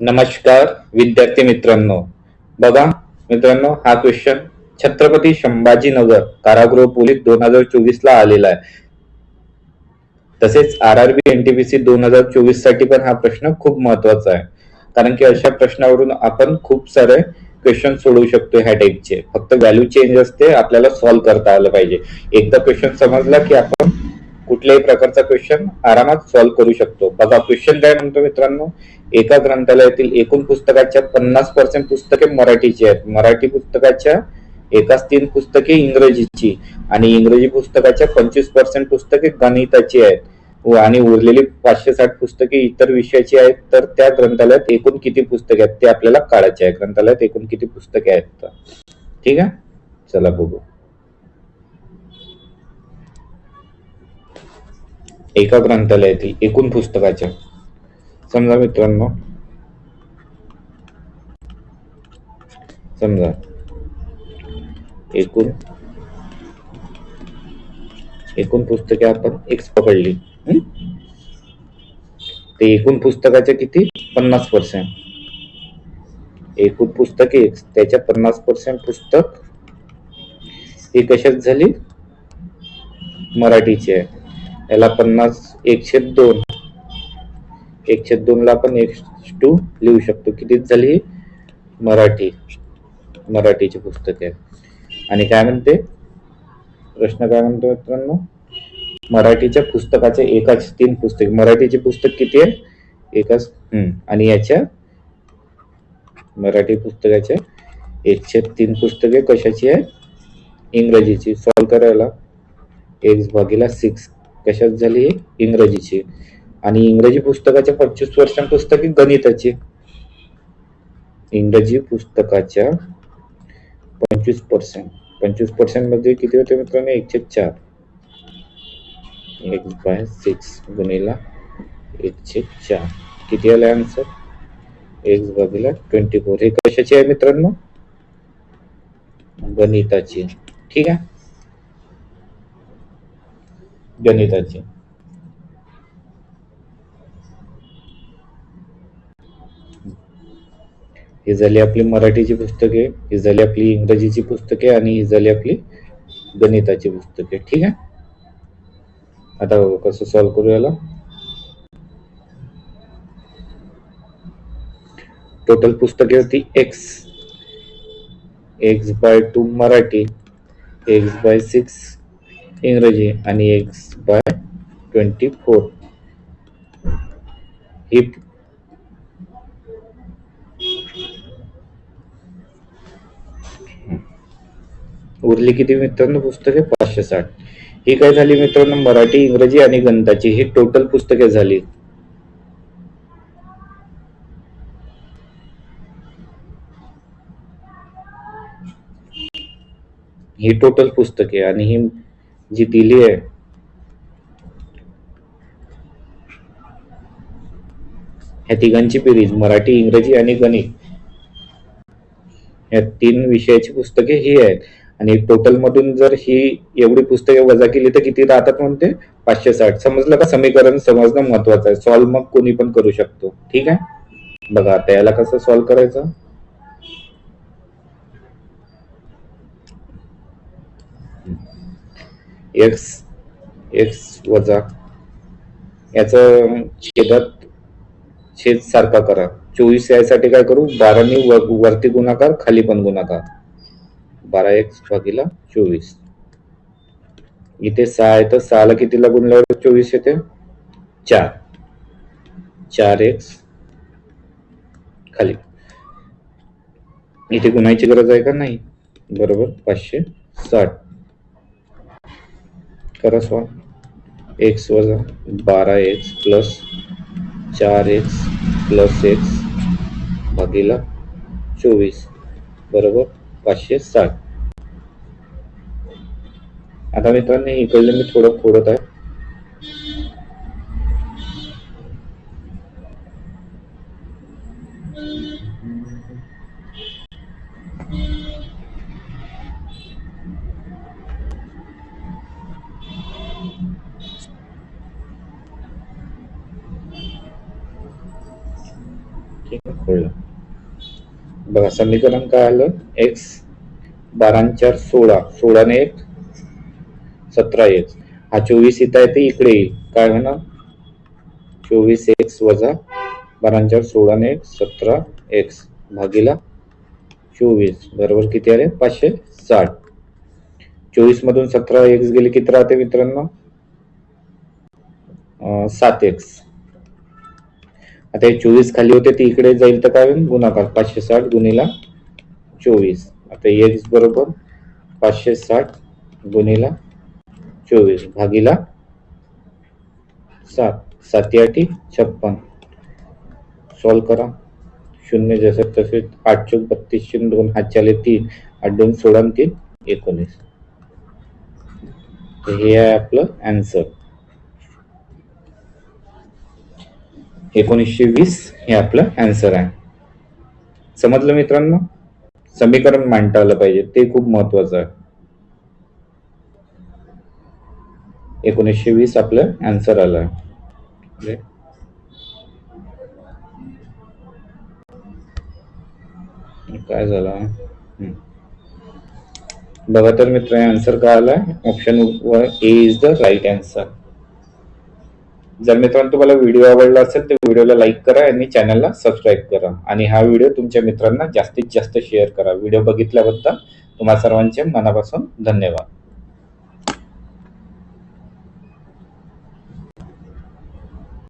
नमस्कार विद्यार्थी मित्रांनो. बघा मित्रांनो हा क्वेश्चन छत्रपती संभाजीनगर कारागृह पोलीस दोन हजार चोवीस ला आलेला आहे. तसेच आर आर बी एनटीपीसी दोन हजार चोवीससाठी पण हा प्रश्न खूप महत्त्वाचा आहे. कारण की अशा प्रश्नावरून आपण खूप सारे क्वेश्चन सोडवू शकतो ह्या टाईपचे फक्त व्हॅल्यू चेंज असते आपल्याला सॉल्व्ह करता आलं पाहिजे. एकदा क्वेश्चन समजला की आपण कुठल्याही प्रकारचा क्वेश्चन आरामात सॉल्व्ह करू शकतो. बघा क्वेश्चन काय म्हणतो मित्रांनो? एका ग्रंथालयातील एकूण पुस्तकाच्या पन्नास पर्सेंट पुस्तके मराठीची आहेत. मराठी पुस्तकाच्या एकाच तीन पुस्तके इंग्रजीची आणि इंग्रजी पुस्तकाच्या पंचवीस पर्सेंट पुस्तके गणिताची आहेत. व आणि उरलेली पाचशे साठ पुस्तके इतर विषयाची आहेत. तर त्या ग्रंथालयात एकूण किती पुस्तके आहेत ते आपल्याला काढायचे आहे ग्रंथालयात एकूण किती पुस्तके आहेत? तर. ठीक आहे? चला बघू. एका ग्रंथालयातील एकूण पुस्तकाच्या. समजा मित्रांनो. समजा. एकूण. एकूण पुस्तके आपण एक्स पकडली. ते एकूण पुस्तकाचे किती? पन्नास पर्सेंट एकूण पुस्तके एक्स त्याच्या पन्नास पर्सेंट पुस्तक ही कशात झाली? मराठीची आहे. याला पन्नास एकशे दोन. एकशे दोन ला आपण एक्स टू लिहू शकतो. किती झाली मराठी. मराठीची पुस्तके. आहेत आणि काय म्हणते? प्रश्न काय म्हणतो मित्रांनो? मराठीच्या पुस्तकाचे एकाच तीन पुस्तके. मराठीचे पुस्तक किती आहे? एकाच हम्म. आणि याच्या मराठी पुस्तकाच्या एकशे तीन पुस्तके कशाची आहे? इंग्रजीची. सॉल्व करायला. एक्स भागीला सिक्स. कशात झाली? इंग्रजीची. आणि इंग्रजी पुस्तकाच्या पंचवीस वर्षां पुस्तके गणिताची. इंग्रजी पुस्तकाच्या पंचवीस पर्सेंट पंचवीस पर्सेंटमध्ये किती होते मित्रांनो? एकशे चार. एक बाय सिक्स गुणिला एकशे चार. किती आले आन्सर एक्स भागीला ट्वेंटी फोर हे कशाची आहे मित्रांनो? गणिताची. ठीक आहे? गणिताची. ही झाली आपली मराठीची पुस्तके ही झाली आपली इंग्रजीची पुस्तके आणि ही झाली आपली गणिताची पुस्तके. ठीक आहे? आता कसं सॉल्व्ह करू याला? टोटल पुस्तके होती X X by two Marathi. X by six इंग्रजी आणि एक्स बाय ट्वेंटी फोर. ही उरली किती मित्रांनो पुस्तके? पाचशे साठ. ही काय झाली मित्रांनो? मराठी इंग्रजी आणि गणिताची ही टोटल पुस्तके झाली. ही टोटल पुस्तके आणि ही जी दिली आहे. ह्या तिघांची बेरीज मराठी इंग्रजी आणि गणित. या तीन विषयाची पुस्तके ही आहेत. आणि टोटल मधून जर ही एवढी पुस्तके वजा केली तर किती राहतात म्हणते? पाचशे साठ. समजलं का? समीकरण समजणं महत्वाचं आहे. सॉल्व्ह मग कोणी पण करू शकतो. ठीक आहे? बघा आता याला कसं सॉल्व्ह करायचं? एक्स एक्स वजा याचं छेदात छेद सारखा करा. चोवीस यासाठी काय करू? बाराने वर- वरती गुणाकार खाली पण गुणाकार. बारा एक्स भागीला चोवीस. इथे सहा आहे तर सहाला कितीला गुणल्यावर चोवीस येते? चार. चार एक्स खाली. इथे गुणायची गरज आहे का? नाही. बरोबर पाचशे साठ. करा सॉल्व हो. एक्स वजा बारा एक्स प्लस चार एक्स प्लस एक्स भागीला चोवीस. बरोबर? पाचशे साठ. आता मित्रांनो इकडलं मी थोडं फोडत आहे. सापडलं बघा समीकरण काय आलं? एक्स बारा चार सोळा. सोळा ने एक सतरा एक्स हा चोवीस इथं आहे ते इकडे येईल. काय म्हणा चोवीस एक्स वजा बारा चार सोळा ने एक सतरा एक्स भागीला चोवीस. बरोबर किती आले? पाचशे साठ. चोवीस मधून सतरा एक्स गेले किती राहते मित्रांनो? सात एक्स आता हे चोवीस खाली होते ते इकडे जाईल तर काय होईल? गुणाकार पाचशे साठ गुणिला चोवीस. आता एक्स बरोबर पाचशे साठ गुणिला चोवीस भागीला सात. साती आठी छप्पन. सॉल्व करा. शून्य जसे तसे आठ चौक बत्तीस शून्य दोन हात चाले तीन. आठ दोन सोळा तीन एकोणीस. तर हे आहे आपलं अँसर एकोणीसशे वीस हे आपलं आन्सर आहे. समजलं मित्रांनो? समीकरण मांडता आलं पाहिजे ते खूप महत्वाचं आहे. एकोणीसशे वीस आपलं ॲन्सर आलं. काय झालं? बघा तर मित्र आन्सर काय आलाय? Option A is the right answer जर मित्रांनो तुम्हाला व्हिडिओ आवडला असेल तर व्हिडिओला लाईक करा आणि चॅनलला सबस्क्राईब करा. आणि हा व्हिडिओ तुमच्या मित्रांना जास्तीत जास्त शेअर करा. व्हिडिओ बघितल्याबद्दल तुम्हा सर्वांचे मनापासून धन्यवाद.